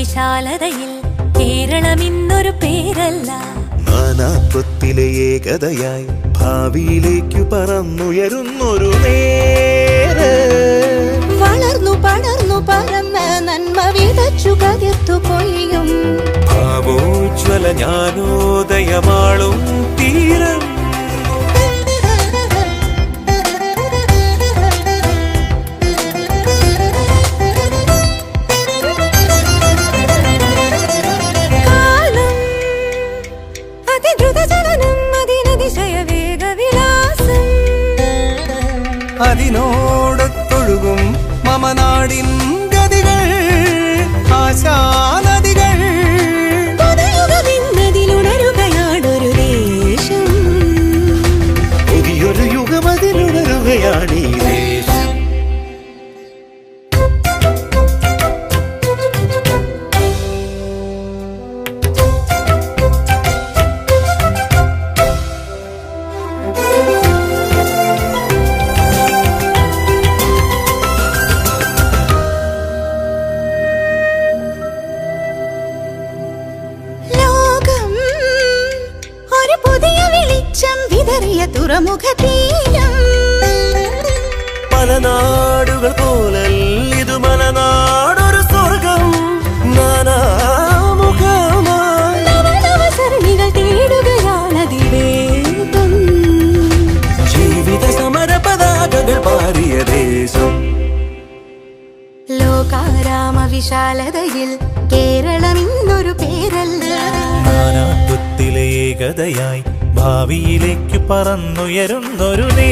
വിശാലതയിൽ കേരളം ഇന്നൊരു പേരല്ല. നാനാത്വത്തിലെ ഏകതയായി ഭാവിയിലേക്കു പറന്നുയരുന്നൊരു നേര്. വളർന്നു പടർന്നു പറന്ന് നന്മ വിതച്ചു കതിർത്തു പൊയ്യും ഭാവോജ്വല ജ്ഞാനോദയമാളും തീരം വേഗവിലാസം. അതിനോടൊത്തൊഴുകും മമനാടിൻ ഗതികൾ. ആശാനദികൾ വെളിച്ചം വിതറിയ തുറമുഖ തീരം. പല നാടുകൾ ഇത് മലനാടൊരു സ്വർഗം. നാനാമുഖമായി തേടുകയാണ് ജീവിത സമര പതാകകൾ പാറിയ ദേശം. ലോകാരാമ വിശാലതയിൽ കേരളം ഇന്നൊരു പേരല്ല. നാനാത്വത്തിലെ ഏകതയായി ഭാവിയിലേക്ക് പറന്നുയരുന്നൊരു നേ